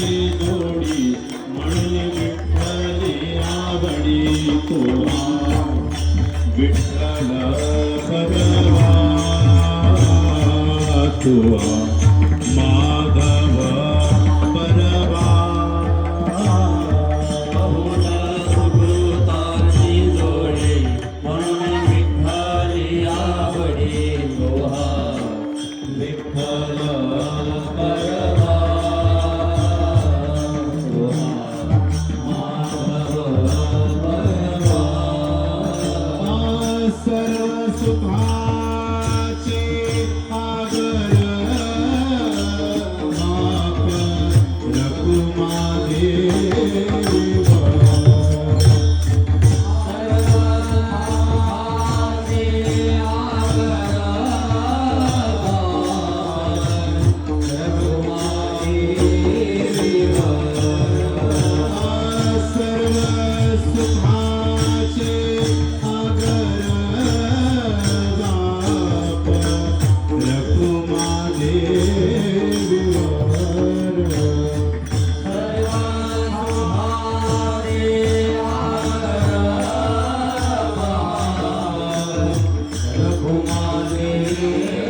नावाची जोडी म्हणून विठ्ठली आवडी तुला. विठ्ठल भगवा तुवा परवा. बहुला सुगुताची जोडी म्हणून विठ्ठली आवडी तुहा सर्व सुखाचे आगर माप नको मागे Oh, Mother, baby.